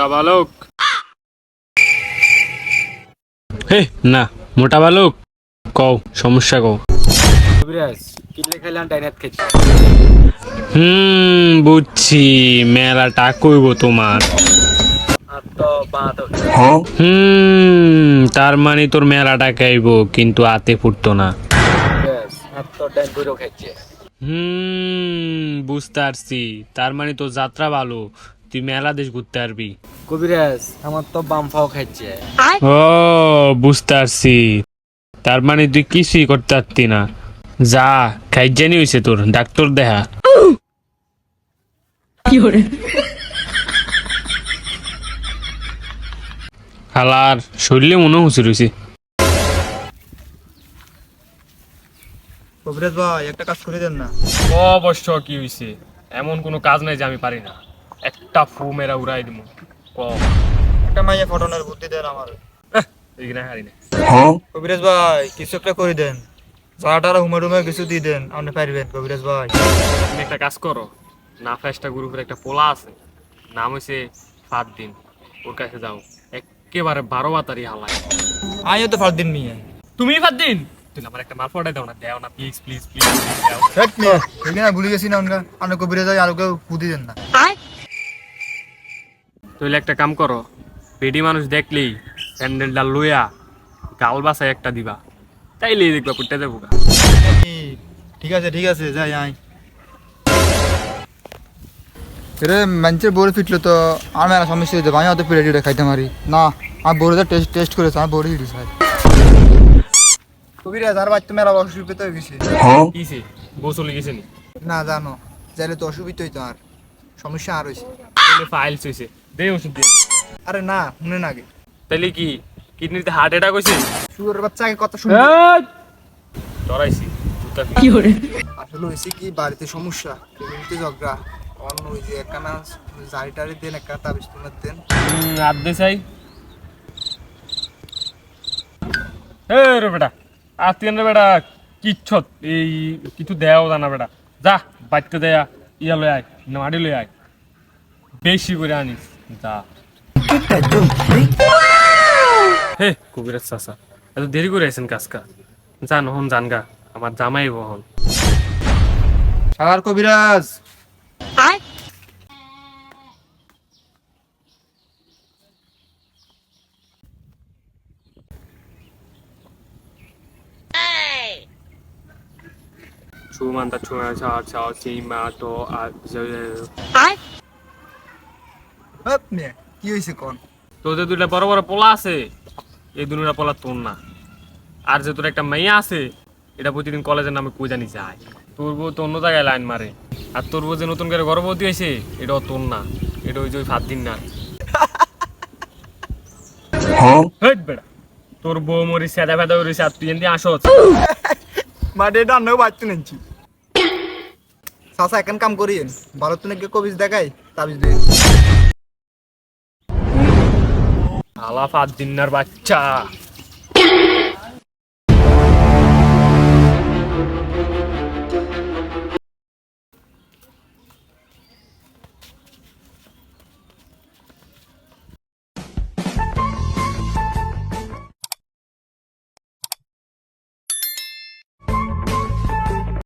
মোটা বালক। হে না মোটা বালক। কও সমস্যা কও। কবিরাজ কিনলে খাইলাম ডাইনাত খেয়েছি। হুম বুঝছি মেলাটা কইব তোমার। আর তো বা তো হুম তার মানে তোর মেলাটা খাইব কিন্তু আতে ফুটতো না। হুম বুঝতে পারছি। তার মানে তোর যাত্রা ভালো। তুই মেলা দেশ ঘুরতে পারবি। কবিরাজ আমার তো বাম ফাও খাইছে। ও বুঝতে পারছি। তার মানে তুই কিছুই করতে পারতি না। যা খাইজানি হয়েছে তোর ডাক্তার দেখা হালার শরীরে মনে হুঁচি রয়েছে। কবিরাজ ভাই একটা কাজ করে দেন না। অবশ্য কি হয়েছে এমন কোনো কাজ নাই যে আমি পারি না। একটা ফু মেরা উড়াই দিব একটা মাইয়া ফটনের বুদ্ধি দেন আমার এখানে হারি না কবিরাজ ভাই কিছু একটা করে দেন চাটারা হুমে টুমে কিছু দিয়ে দেন আপনি পারবেন কবিরাজ ভাই তুমি একটা কাজ করো না ফেস্টা গ্রুপের একটা পোলা আছে নাম হয়েছে সাত দিন ওর কাছে যাও একেবারে বারো বাতারি হালায় আমিও তো ফার দিন নিয়ে তুমি বাদ দিন তুমি আমার একটা মাল ফটাই দাও না দেও না প্লিজ প্লিজ প্লিজ দাও নিয়ে এখানে ভুলে গেছি না অনগা আপনি কবিরাজ ভাই আর কেউ বুদ্ধি দেন না তাহলে একটা কাম করো বেডি মানুষ দেখলেই স্যান্ডেলটা লইয়া গাল বাসায় একটা দিবা তাইলে দেখবা পুটতে দেবো ঠিক আছে ঠিক আছে যাই আই রে মানুষের বড় ফিটলো তো আমার মেলা সমস্যা হয়ে যাবে আমি অত পেরে টেরে খাইতে মারি। না আমার বড়টা টেস্ট টেস্ট করেছে আমার বড় হিট খাই কবিরাজ আর বাচ্চা মেলা অসুবিধা হয়ে গেছে। কিসে বউ চলে গেছে নি? না জানো যাইলে তো অসুবিধা হইতো আর সমস্যা আর হয়েছে ফাইলস হয়েছে দে ওষুধ দিয়ে। আরে না শুনে না আগে। তাহলে কি কিডনিতে হার্ট অ্যাটাক হয়েছে সুগারের বাচ্চাকে কত শুনে ডরাইছি জুতা আসলে হয়েছে কি বাড়িতে সমস্যা। ফ্যামিলিতে ঝগড়া। অন্য ওই যে একখানা জারি টারি দেন একটা তাবিজ তোমার দেন আদে চাই। হে রে বেটা আত্মীয় রে বেটা কিচ্ছত। এই কিছু দেয়াও জানা বেটা। যা বাড়তে দেয়া ইয়া লই আয় নাড়ি লই আয়। বেশি করে আনিস যা। হে কবিরাজ চাচা এত দেরি করে আছেন কাজকা জান হন জান গা আমার জামাই বহন সাগার কবিরাজ! ছুমান্তা ছুঁয়া ছা ছা সিমা তো আর হপ নিয়ে কি হয়েছে কোন? তোদের দুইটা বড় বড় পোলা আছে এই দুটা পোলা তোর না। আর যে তোর একটা মেয়ে আছে এটা প্রতিদিন কলেজের নামে কই জানি যায়। তোর বউ তো অন্য জায়গায় লাইন মারে। আর তোর বউ যে নতুন করে গর্ভবতী হয়েছে এটাও তোর না। এটা ওই যে ওই সাত দিন না। হেট বেড়া তোর বউ মরি সেদা ফেদা করেছে আর তুই এমনি আসছ মাঠে এটা আন্নাও নিচ্ছি চাষা এখন কাম করিয়েন ভালো তো নাকি কবিজ দেখাই তাবিজ দিয়ে আলাফা দিনার বাচ্চা।